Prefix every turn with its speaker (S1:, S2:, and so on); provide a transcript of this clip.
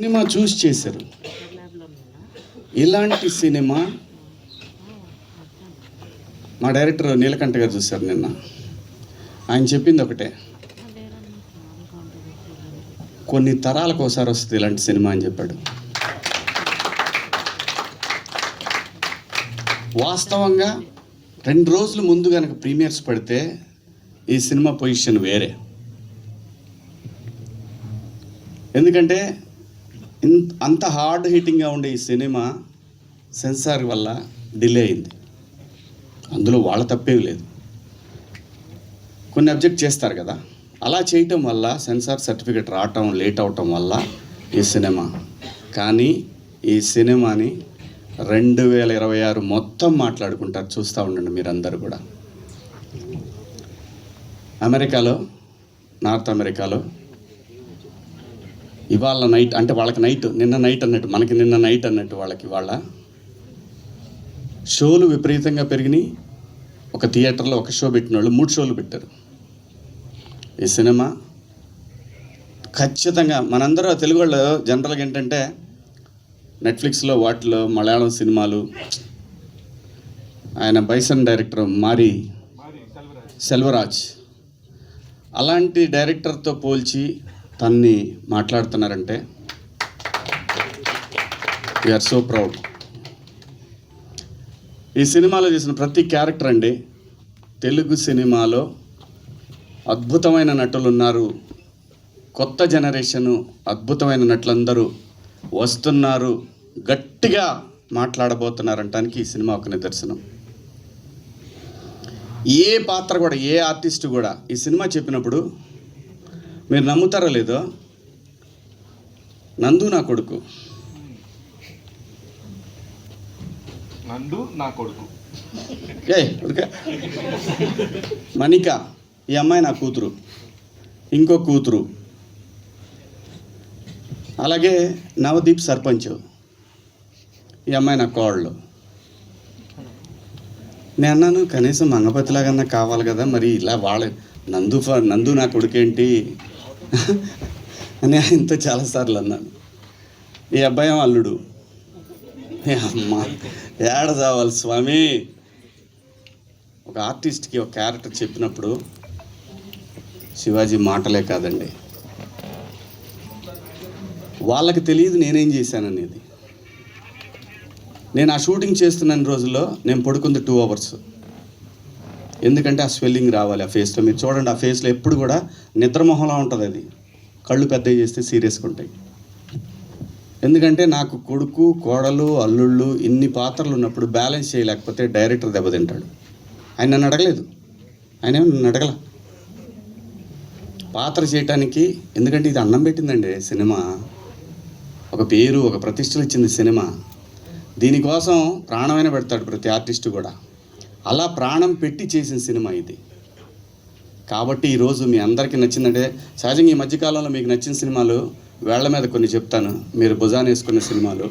S1: Cinema చూసి చేశారు. ఇలాంటి సినిమా మా డైరెక్టర్ నీలకంఠ గారు చూశారు నిన్న. ఆయన చెప్పింది ఒకటే. కొన్ని తరాలకు ఒకసారి వస్తుంది ఇలాంటి సినిమా అని చెప్పాడు. వాస్తవంగా రెండు రోజుల ముందు కనుక ప్రీమియర్స్ పడితే ఈ సినిమా పొజిషన్ వేరే. ఎందుకంటే అంత హార్డ్ హిట్టింగ్గా ఉండే ఈ సినిమా సెన్సార్ వల్ల డిలే అయింది. అందులో వాళ్ళ తప్పేం లేదు. కొన్ని అబ్జెక్ట్ చేస్తారు కదా అలా చేయటం వల్ల సెన్సార్ సర్టిఫికేట్ రావటం లేట్ అవటం వల్ల ఈ సినిమా. కానీ ఈ సినిమాని రెండు వేల ఇరవై ఆరు మొత్తం మాట్లాడుకుంటారు చూస్తూ ఉండండి మీరందరూ కూడా. అమెరికాలో నార్త్ అమెరికాలో ఇవాళ నైట్ అంటే వాళ్ళకి నైట్ నిన్న నైట్ అన్నట్టు మనకి నిన్న నైట్ అన్నట్టు వాళ్ళకి వాళ్ళ షోలు విపరీతంగా పెరిగినాయి. ఒక థియేటర్లో ఒక షో పెట్టిన వాళ్ళు మూడు షోలు పెట్టారు. ఈ సినిమా ఖచ్చితంగా మనందరూ తెలుగు వాళ్ళు జనరల్గా ఏంటంటే నెట్ఫ్లిక్స్లో వాటిలో మలయాళం సినిమాలు. ఆయన బైసన్ డైరెక్టర్ మారి సెల్వరాజ్. అలాంటి డైరెక్టర్తో పోల్చి తన్ని మాట్లాడుతున్నారంటే వీఆర్ సో ప్రౌడ్ ఈ సినిమాలో చేసిన ప్రతి క్యారెక్టర్ అండి తెలుగు సినిమాలో అద్భుతమైన నటులు ఉన్నారు. కొత్త జనరేషను అద్భుతమైన నటులందరూ వస్తున్నారు. గట్టిగా మాట్లాడబోతున్నారంటానికి ఈ సినిమా ఒక నిదర్శనం. ఏ పాత్ర కూడా ఏ ఆర్టిస్ట్ కూడా ఈ సినిమా చెప్పినప్పుడు మీరు నమ్ముతారో లేదో? నందు నా కొడుకు.
S2: నందు నా కొడుకు.
S1: ఏ మణిక ఈ అమ్మాయి నా కూతురు. ఇంకో కూతురు. అలాగే నవదీప్ సర్పంచ్. ఈ అమ్మాయి నా కోళ్ళు నేను అన్నాను కనీసం మంగపతిలాగన్నా కావాలి కదా మరి ఇలా వాళ్ళ నందు నందు నా కొడుకేంటి? అని ఆయనతో చాలాసార్లు అన్నాను. ఈ అబ్బాయి అల్లుడు. ఏ అమ్మ ఏడ చావాలి స్వామి? ఒక ఆర్టిస్ట్కి ఒక క్యారెక్టర్ చెప్పినప్పుడు శివాజీ మాటలే కాదండి. వాళ్ళకి తెలియదు నేనేం చేశాననేది నేను ఆ షూటింగ్ చేస్తున్న రోజుల్లో నేను పడుకుంది టూ అవర్స్. ఎందుకంటే ఆ స్వెల్లింగ్ రావాలి ఆ ఫేస్లో మీరు చూడండి ఆ ఫేస్లో ఎప్పుడు కూడా నిద్రమొహంలా ఉంటుంది అది. కళ్ళు పెద్దవి చేస్తే సీరియస్గా ఉంటాయి. ఎందుకంటే నాకు కొడుకు కోడలు అల్లుళ్ళు ఇన్ని పాత్రలు ఉన్నప్పుడు బ్యాలెన్స్ చేయలేకపోతే డైరెక్టర్ దెబ్బతింటాడు ఆయన నన్ను అడగలేదు. ఆయన నన్ను అడగల. పాత్ర చేయటానికి ఎందుకంటే ఇది అన్నం పెట్టిందండి సినిమా. ఒక పేరు ఒక ప్రతిష్టలు ఇచ్చింది సినిమా. దీనికోసం ప్రాణమైన పెడతాడు ప్రతి ఆర్టిస్టు కూడా. అలా ప్రాణం పెట్టి చేసిన సినిమా ఇది. కాబట్టి ఈరోజు మీ అందరికీ నచ్చిందంటే సహజంగా ఈ మధ్యకాలంలో మీకు నచ్చిన సినిమాలు వేళ్ళ మీద కొన్ని చెప్తాను. మీరు భుజాన్ని వేసుకున్న సినిమాలు.